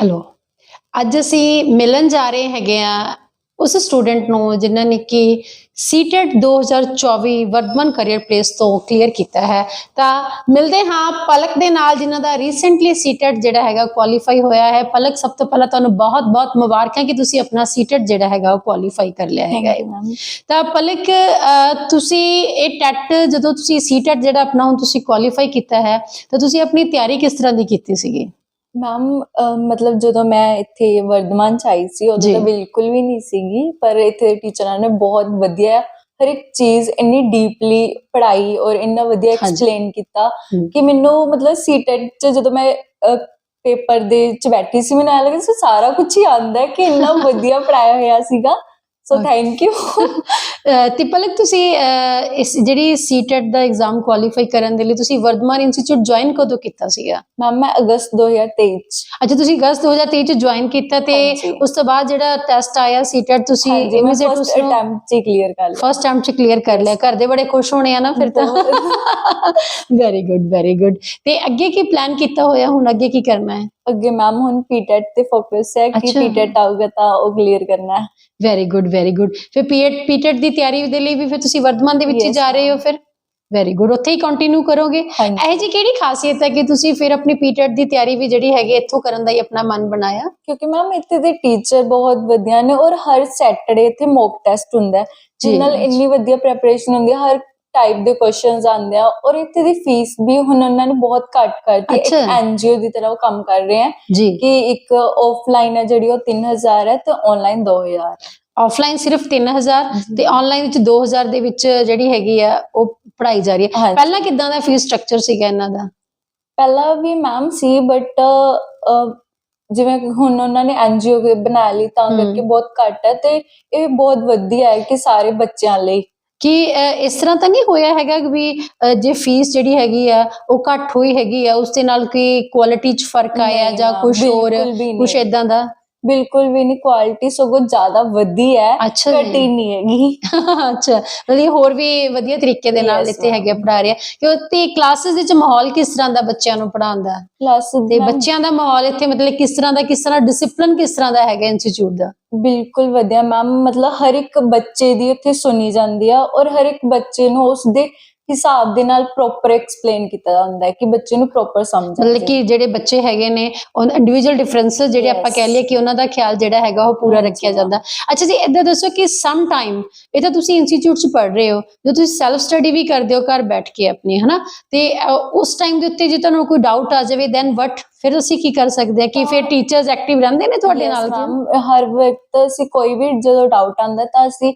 Hello ਅੱਜ ਅਸੀਂ ਮਿਲਣ ਜਾ ਰਹੇ ਹੈਗੇ ਆ ਉਸ ਸਟੂਡੈਂਟ ਨੂੰ ਜਿਨ੍ਹਾਂ ਨੇ ਕਿ ਸੀਟੈਟ 2024 ਵਰਧਮਨ ਕੈਰੀਅਰ ਪਲੇਸ ਤੋਂ ਕਲੀਅਰ ਕੀਤਾ ਹੈ। ਤਾਂ ਮਿਲਦੇ ਹਾਂ ਪਲਕ ਦੇ ਨਾਲ ਜਿਨ੍ਹਾਂ ਦਾ ਰੀਸੈਂਟਲੀ ਸੀਟੈਟ ਜਿਹੜਾ ਹੈਗਾ ਕੁਆਲੀਫਾਈ ਹੋਇਆ ਹੈ। ਪਲਕ ਸਭ ਤੋਂ ਪਹਿਲਾਂ ਤੁਹਾਨੂੰ ਬਹੁਤ-ਬਹੁਤ ਮੁਬਾਰਕਾਂ ਕਿ ਤੁਸੀਂ ਆਪਣਾ ਸੀਟੈਟ ਜਿਹੜਾ ਹੈਗਾ ਉਹ ਕੁਆਲੀਫਾਈ ਕਰ ਲਿਆ ਹੈਗਾ ਤਾਂ ਪਲਕ ਤੁਸੀਂ ਇਹ ਟੈਟ ਜਦੋਂ ਤੁਸੀਂ ਸੀਟੈਟ ਜਿਹੜਾ ਆਪਣਾ ਹੁਣ ਤੁਸੀਂ ਕੁਆਲੀਫਾਈ ਕੀਤਾ ਹੈ ਤਾਂ ਤੁਸੀਂ ਆਪਣੀ ਤਿਆਰੀ ਕਿਸ ਤਰ੍ਹਾਂ ਦੀ ਕੀਤੀ ਸੀਗੀ? ਮੈਮ ਮਤਲਬ ਜਦੋਂ ਮੈਂ ਇੱਥੇ ਵਰਧਮਾਨ ਚ ਆਈ ਸੀ ਉਦੋਂ ਜੀ। ਤਾਂ ਬਿਲਕੁਲ ਵੀ ਨਹੀਂ ਸੀਗੀ ਪਰ ਇੱਥੇ ਟੀਚਰਾਂ ਨੇ ਬਹੁਤ ਵਧੀਆ ਹਰ ਇੱਕ ਚੀਜ਼ ਇੰਨੀ ਡੀਪਲੀ ਪੜ੍ਹਾਈ ਔਰ ਇੰਨਾ ਵਧੀਆ ਹਾਂਜੀ। ਐਕਸਪਲੇਨ ਕੀਤਾ ਹਮ। ਕਿ ਮੈਨੂੰ ਮਤਲਬ ਸੀਟੈਟ ਚ ਜਦੋਂ ਮੈਂ ਪੇਪਰ ਦੇ ਚ ਬੈਠੀ ਸੀ ਮੈਨੂੰ ਐਂ ਲੱਗਾ ਸੀ ਸਾਰਾ ਕੁਝ ਹੀ ਆਉਂਦਾ ਹੈ ਕਿ ਇੰਨਾ ਵਧੀਆ ਪੜਾਇਆ ਹੋਇਆ ਸੀਗਾ ਸੋ Okay. ਥੈਂਕ ਯੂ ਤੇ ਪਲਕ ਤੁਸੀਂ ਇਸ ਜਿਹੜੀ ਸੀਟੈਟ ਦਾ ਐਗਜ਼ਾਮ ਕੁਆਲੀਫਾਈ ਕਰਨ ਦੇ ਲਈ ਤੁਸੀਂ ਵਰਧਮਾਨ ਇੰਸਟੀਚਿਊਟ ਜੁਆਇਨ ਕਦੋਂ ਕੀਤਾ ਸੀਗਾ? ਮੈਮ ਮੈਂ ਅਗਸਤ 2023 ਚ। ਅੱਛਾ ਤੁਸੀਂ ਅਗਸਤ 2023 ਚ ਜੁਆਇਨ ਕੀਤਾ ਤੇ। ਉਸ ਤੋਂ ਬਾਅਦ ਜਿਹੜਾ ਟੈਸਟ ਆਇਆ ਸੀਟੈਟ ਤੁਸੀਂ ਹਾਂਜੀ ਮੈਂ ਇਮੀਡੀਏਟ ਉਸ ਅਟੈਂਪਟ ਚ ਕਲੀਅਰ ਕਰ ਲਿਆ। ਫਸਟ ਟਾਈਮ ਚ ਕਲੀਅਰ ਕਰ ਲਿਆ। ਘਰ ਦੇ ਬੜੇ ਖੁਸ਼ ਹੋਣੇ ਆ ਨਾ ਫਿਰ ਤਾਂ। ਵੈਰੀ ਗੁੱਡ ਵੈਰੀ ਗੁੱਡ ਤੇ ਅੱਗੇ ਕੀ ਪਲਾਨ ਕੀਤਾ ਹੋਇਆ? ਹੁਣ ਅੱਗੇ ਕੀ ਕਰਨਾ ਹੈ? ਅੱਗੇ ਮੈਮ ਹੁਣ ਪੀਟੈਟ ਤੇ ਫੋਕਸ ਹੈ ਕਿ। ਪੀਟੈਟ ਆਊਗਾ ਤਾਂ ਉਹ ਕਲੀਅਰ ਕਰਨਾ ਹੈ। ਵੈਰੀ ਗੁੱਡ ਵੈਰੀ ਗੁੱਡ ਫਿਰ ਪੀਟੈਟ ਦੀ ਤਿਆਰੀ ਦੇ ਲਈ ਵੀ ਫਿਰ ਤੁਸੀਂ ਵਰਧਮਾਨ ਦੇ ਵਿੱਚ ਹੀ Yes, ਜਾ ਰਹੇ ਹੋ ਫਿਰ? ਵੈਰੀ ਗੁੱਡ ਉੱਥੇ ਹੀ ਕੰਟੀਨਿਊ ਕਰੋਗੇ? ਹਾਂਜੀ। ਇਹ ਜੀ ਕਿਹੜੀ ਖਾਸੀਅਤ ਹੈ ਕਿ ਤੁਸੀਂ ਫਿਰ ਆਪਣੀ ਪੀਟੈਟ ਦੀ ਤਿਆਰੀ ਵੀ ਜਿਹੜੀ ਹੈਗੀ ਇੱਥੋਂ ਕਰਨ ਦਾ ਹੀ ਆਪਣਾ ਮਨ ਬਣਾਇਆ? ਕਿਉਂਕਿ ਮੈਮ ਇੱਥੇ ਦੇ ਟੀਚਰ ਬਹੁਤ ਵਧੀਆ ਨੇ ਔਰ ਹਰ ਸੈਟਰਡੇ ਇੱਥੇ ਮੌਕ ਟੈਸਟ ਹੁੰਦਾ ਹੈ ਜੀ, ਜਿਸ ਨਾਲ। ਇੰਨੀ ਵਧੀਆ ਪ੍ਰੈਪਰੇਸ਼ਨ ਹੁੰਦੀ ਹੈ ਹਰ ਟਾਈਪ ਦੇ ਕੁਐਸਚਨਸ ਆਉਂਦੇ ਆ ਔਰ ਇੱਥੇ ਦੀ ਫੀਸ ਵੀ ਹੁਣ ਉਹਨਾਂ ਨੇ ਬਹੁਤ ਘੱਟ ਕਰਤੀ ਹੈ। ਇੱਕ ਅੱਛਾ। ਐਨਜੀਓ ਦੀ ਤਰ੍ਹਾਂ ਉਹ ਕੰਮ ਕਰ ਰਹੇ ਹੈ ਜੀ। ਕਿ ਇੱਕ ਆਫਲਾਈਨ ਹੈ ਜਿਹੜੀ ਉਹ 3000 ਹੈ ਤੇ ਆਨਲਾਈਨ 2000 ਹੈ ਆਫਲਾਈਨ ਸਿਰਫ 3000 ਤੇ ਆਨਲਾਈਨ ਵਿੱਚ 2000 ਦੇ ਵਿੱਚ ਜਿਹੜੀ ਹੈਗੀ ਆ ਉਹ ਪੜ੍ਹਾਈ ਜਾ ਰਹੀ ਹੈ। ਪਹਿਲਾਂ ਕਿਦਾਂ ਦਾ ਫੀਸ ਸਟਰਕਚਰ ਸੀਗਾ ਇਹਨਾਂ ਦਾ ਪਹਿਲਾਂ ਵੀ ਮੈਮ ਸੀ ਬਟ ਜਿਵੇਂ ਕਿ ਹੁਣ ਉਹਨਾਂ ਨੇ ਐਨਜੀਓ ਬਣਾ ਲਈ ਤਾਂ। ਕਰਕੇ ਬਹੁਤ ਘੱਟ ਹੈ ਤੇ ਇਹ ਬਹੁਤ ਵਧੀਆ ਹੈ ਕਿ ਸਾਰੇ ਬੱਚਿਆਂ ਲਈ ਕਿ ਇਸ ਤਰ੍ਹਾਂ ਤਾਂ ਨਹੀਂ ਹੋਇਆ ਹੈਗਾ ਕਿ ਵੀ ਜੇ ਫੀਸ ਜਿਹੜੀ ਹੈਗੀ ਆ ਉਹ ਘੱਟ ਹੋਈ ਹੈਗੀ ਆ ਉਸ ਦੇ ਨਾਲ ਕੋਈ ਕੁਆਲਿਟੀ 'ਚ ਫ਼ਰਕ ਆਇਆ ਜਾਂ ਕੁਝ ਹੋਰ ਕੁਝ। ਇਦਾਂ ਦਾ ਬਿਲਕੁਲ ਵੀ ਨਹੀਂ ਕੁਆਲਿਟੀ ਸਗੋਂ ਜ਼ਿਆਦਾ ਵਧੀ ਹੈ ਅੱਛਾ ਘਟੀ ਨਹੀਂ ਹੈਗੀ। ਅੱਛਾ ਮਤਲਬ ਇਹ ਹੋਰ ਵੀ ਵਧੀਆ ਤਰੀਕੇ ਦੇ ਨਾਲ Yes, ma'am. ਹੈਗੇ ਪੜ੍ਹਾ ਰਹੇ ਕਿ ਤੇ ਕਲਾਸਿਸ ਵਿੱਚ ਮਾਹੌਲ ਕਿਸ ਤਰ੍ਹਾਂ ਦਾ ਬੱਚਿਆਂ ਨੂੰ ਪੜ੍ਹਾਉਣ ਦਾ ਪਲੱਸ ਤੇ ਬੱਚਿਆਂ ਦਾ ਮਾਹੌਲ ਇੱਥੇ ਮਤਲਬ ਕਿਸ ਤਰ੍ਹਾਂ ਦਾ ਕਿਸ ਤਰ੍ਹਾਂ ਡਿਸਪਲਿਨ ਕਿਸ ਤਰ੍ਹਾਂ ਦਾ ਹੈਗਾ ਇੰਸਟੀਚਿਊਟ ਦਾ? ਬਿਲਕੁਲ ਵਧੀਆ ਮੈਮ ਮਤਲਬ ਹਰ ਇੱਕ ਬੱਚੇ ਦੀ ਉੱਥੇ ਸੁਣੀ ਜਾਂਦੀ ਆ ਔਰ ਹਰ ਇੱਕ ਬੱਚੇ ਨੂੰ ਉਸ ਦੇ ਹਿਸਾਬ ਦੇ ਨਾਲ ਪ੍ਰੋਪਰ ਐਕਸਪਲੇਨ ਕੀਤਾ ਜਾਂਦਾ ਹੈ ਕਿ ਬੱਚੇ ਨੂੰ ਪ੍ਰੋਪਰ ਸਮਝ ਮਤਲਬ। ਕਿ ਜਿਹੜੇ ਬੱਚੇ ਹੈਗੇ ਨੇ ਉਹ ਇੰਡੀਵਿਜੂਅਲ ਡਿਫਰੈਂਸਸ ਜਿਹੜੇ ਆਪਾਂ. ਕਹਿ ਲਈਏ ਕਿ ਉਹਨਾਂ ਦਾ ਖਿਆਲ ਜਿਹੜਾ ਹੈਗਾ ਉਹ ਪੂਰਾ ਰੱਖਿਆ. ਜਾਂਦਾ ਅੱਛਾ ਜੀ ਇਦਾਂ ਦੱਸੋ ਕਿ ਸਮ ਟਾਈਮ ਇਹ ਤਾਂ ਤੁਸੀਂ ਇੰਸਟੀਚਿਊਟ 'ਚ ਪੜ੍ਹ ਰਹੇ ਹੋ ਜੋ ਤੁਸੀਂ ਸੈਲਫ ਸਟੱਡੀ ਵੀ ਕਰਦੇ ਹੋ ਘਰ ਬੈਠ ਕੇ ਆਪਣੀ ਹਨਾ ਤੇ ਉਸ ਟਾਈਮ ਦੇ ਉੱਤੇ ਜੇ ਤੁਹਾਨੂੰ ਕੋਈ ਡਾਊਟ ਆ ਜਾਵੇ ਦੈਨ ਵਟ ਫਿਰ ਅਸੀਂ ਕੀ ਕਰ ਸਕਦੇ ਆ ਕਿ ਫਿਰ ਟੀਚਰਸ ਐਕਟਿਵ ਰਹਿੰਦੇ ਨੇ ਤੁਹਾਡੇ Yes, ਨਾਲ ma'am, ਹਰ ਵਕਤ ਅਸੀਂ ਕੋਈ ਵੀ ਜਦੋਂ ਡਾਊਟ ਆਉਂਦਾ ਤਾਂ ਅਸੀਂ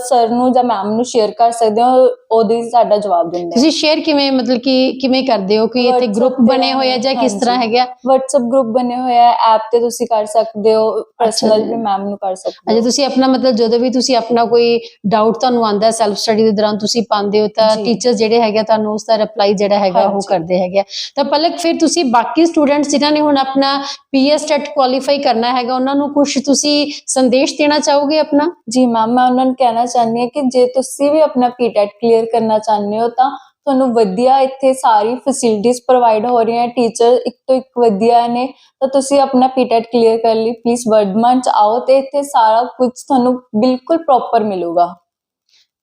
ਸਰ ਨੂੰ ਜਾਂ ਮੈਮ ਨੂੰ ਸ਼ੇਅਰ ਕਰ ਸਕਦੇ ਹਾਂ ਉਹ- ਉਹਦੇ ਹੀ ਸਾਡਾ ਜਵਾਬ ਦਿੰਦੇ ਤੁਸੀਂ ਸ਼ੇਅਰ ਕਿਵੇਂ ਮਤਲਬ ਕਿ ਕਿਵੇਂ ਕਰਦੇ ਹੋ ਕਿ ਇੱਥੇ WhatsApp ਗਰੁੱਪ ਤੇ ਬਣੇ ਹੋਏ ਆ ਜਾਂ ਕਿਸ ਹਾਂਜੀ। ਤਰ੍ਹਾਂ ਹੈਗਾ WhatsApp ਗਰੁੱਪ ਬਣੇ ਹੋਏ ਆ ਐਪ ਤੇ ਤੁਸੀਂ ਕਰ ਸਕਦੇ ਹੋ ਪਰਸਨਲ ਜੀ। ਵੀ ਮੈਮ ਨੂੰ ਕਰ ਸਕਦੇ ਅਜੇ ਹੋ ਤੁਸੀਂ ਆਪਣਾ ਮਤਲਬ ਜਦੋਂ ਵੀ ਤੁਸੀਂ ਆਪਣਾ ਕੋਈ ਡਾਊਟ ਤੁਹਾਨੂੰ ਆਂਦਾ ਸੈਲਫ ਸਟੱਡੀ ਦੇ ਦੌਰਾਨ ਤੁਸੀਂ ਪਾਉਂਦੇ ਹੋ ਤਾਂ ਜੀ। ਟੀਚਰਸ ਜਿਹੜੇ ਹੈਗੇ ਆ ਤੁਹਾਨੂੰ ਉਸ ਦਾ ਰਿਪਲਾਈ ਜਿਹੜਾ ਹੈਗਾ ਉਹ ਹਾਂਜੀ। ਕਰਦੇ ਹੈਗੇ ਆ। ਤਾਂ ਪਲਕ ਫਿਰ ਤੁਸੀਂ ਬਾਕੀ ਸਟੂਡੈਂਟਸ ਜਿਨ੍ਹਾਂ ਨੇ ਹੁਣ ਆਪਣਾ ਪੀਐਸ ਕੁਆਲੀਫਾਈ ਕਰਨਾ ਹੈਗਾ, ਉਹਨਾਂ ਨੂੰ ਕੁਝ ਤੁਸੀਂ ਸੰਦੇਸ਼ ਦੇਣਾ ਚਾਹੋਗੇ ਆਪਣਾ? ਜੀ ਮੈਮ ਮੈਂ ਉਹਨਾਂ ਨੂੰ ਕਹਿਣਾ ਚਾਹੁੰਦੀ ਹਾਂ ਕਿ ਜੇ ਤੁਸੀਂ ਵੀ ਆਪਣਾ ਪੀਟੈਟ ਕਲੀਅਰ ਕਰਨਾ ਚਾਹੁੰਦੇ ਹੋ ਤਾਂ ਤੁਹਾਨੂੰ ਵਧੀਆ ਇੱਥੇ ਸਾਰੀ ਫੈਸਿਲਿਟੀਆਂ ਪ੍ਰੋਵਾਈਡ ਹੋ ਰਹੀਆਂ ਟੀਚਰ ਇੱਕ ਤੋਂ ਇੱਕ ਵਧੀਆ ਨੇ, ਤਾਂ ਤੁਸੀਂ ਆਪਣਾ ਪੀਟੈਟ ਕਲੀਅਰ ਕਰ ਲਈ ਪਲੀਜ਼ ਵਰਧਮਾਨ ਚ ਆਓ ਤੇ ਇੱਥੇ ਸਾਰਾ ਕੁਝ ਤੁਹਾਨੂੰ ਬਿਲਕੁਲ ਪ੍ਰੋਪਰ ਮਿਲੂਗਾ।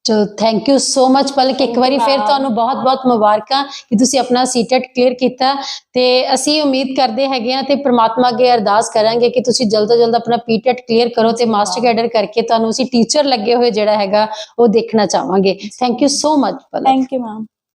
ਚਲੋ thank you so much Palak ਇੱਕ ਵਾਰੀ ਫਿਰ. ਤੁਹਾਨੂੰ ਬਹੁਤ-ਬਹੁਤ ਮੁਬਾਰਕਾਂ ਕਿ ਤੁਸੀਂ ਆਪਣਾ ਸੀਟੈਟ ਕਲੀਅਰ ਕੀਤਾ ਤੇ ਅਸੀਂ ਉਮੀਦ ਕਰਦੇ ਹੈਗੇ ਆ ਤੇ ਪ੍ਰਮਾਤਮਾ ਅੱਗੇ ਅਰਦਾਸ ਕਰਾਂਗੇ ਕਿ ਤੁਸੀਂ ਜਲਦ ਤੋਂ ਜਲਦ ਆਪਣਾ ਪੀਟੈਟ ਕਲੀਅਰ ਕਰੋ ਤੇ ਮਾਸਟਰ ਕੈਡਰ ਕਰਕੇ ਤੁਹਾਨੂੰ ਅਸੀਂ ਟੀਚਰ ਲੱਗੇ ਹੋਏ ਜਿਹੜਾ ਹੈਗਾ ਉਹ ਦੇਖਣਾ ਚਾਹਾਂਗੇ। Thank you so much Palak thank you ma'am